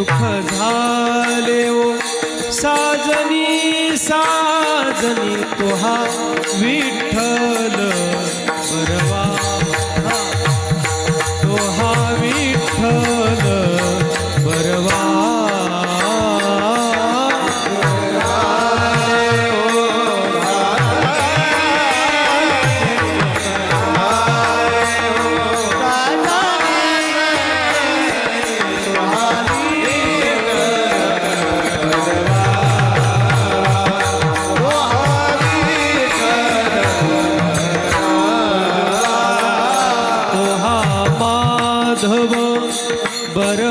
दुःख झाले ओ साजनी साजनी तो हा विठ्ठल. बरवा but a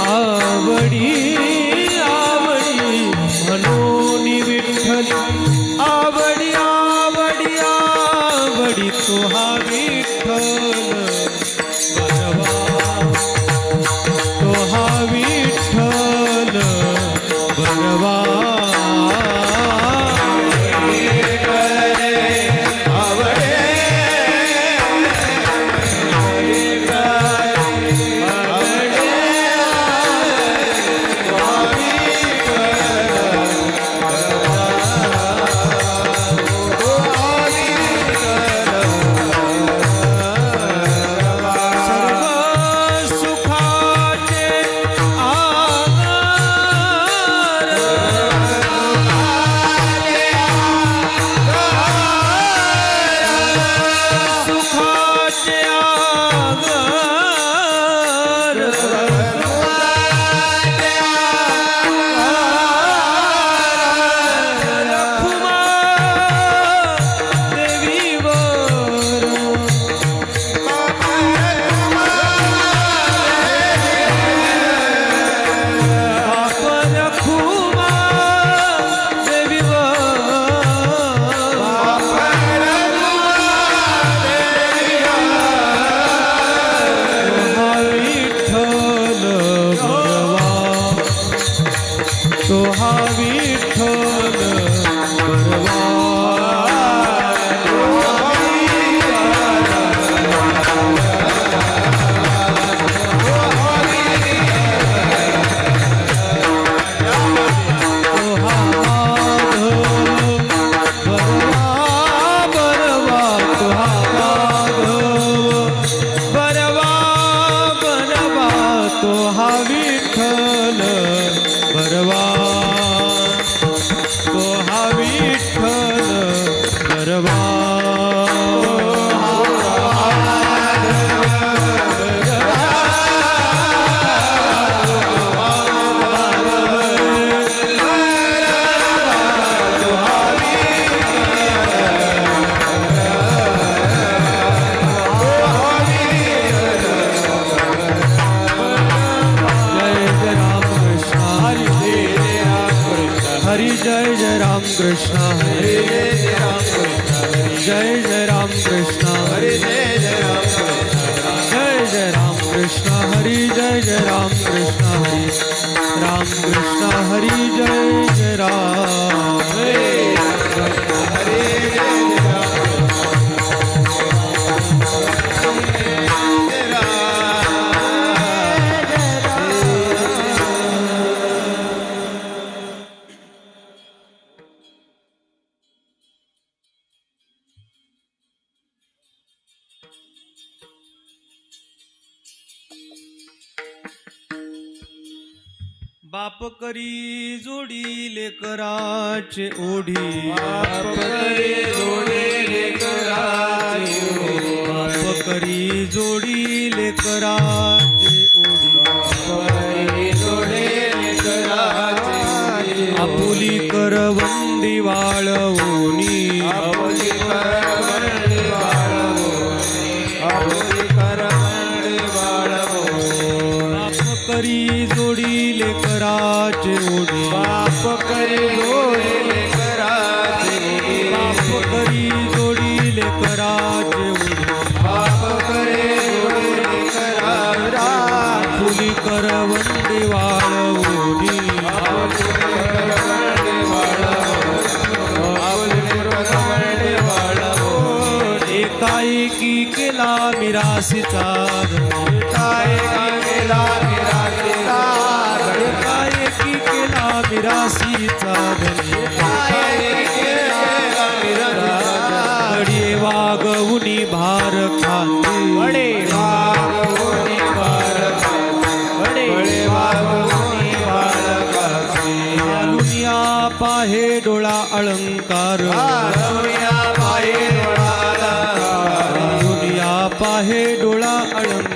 आवडी आवडी म्हणून विठ्ठली. आवडी आवडी आवडी तुहा विठ्ठल. बनवा तुहा विठ्ठल. बनवा ਸੁਹਾਵੀ ਠੋ કૃષ્ણ, હરે જય રામ કૃષ્ણ, જય જય રામ કૃષ્ણ, હરે જય જય રામ કૃષ્ણ, જય જય રામ કૃષ્ણ, હરે જય જય રામ કૃષ્ણ, હરે રામ કૃષ્ણ, હરે જય बाप करी जोडी लेकराचे ओढी. बाप करी जोडी लेकराचे ओढी. आपुली करवंदी वाळवूनी बाप करी जोडी लेकराचे ओढी बाप करी जोडे कराचे बाप करी जोडी लेकराचे ओढी बाप करे जोडे करा फुली करवंदी वाळवूनी एकाएकी केला मिरासीचा केला मिरासीचा धनी. गडिये वागवुनी भार खांदी दुनिया पाहे डोळा अलंकार दुनिया पाहे डोळा अलंकार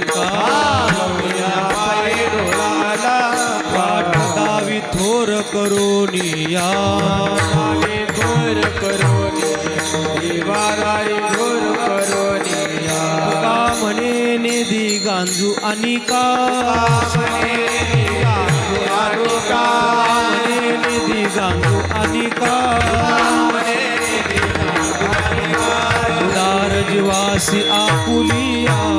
કરોનિયા મારે ઘોર કરોનિયા દેવારાય ઘોર કરોનિયા કામણે નિધિ ગાંજુ અનિકા કામણે નિધિ ગાંજુ અનિકા ઉદાર જવાસી આપુલિયા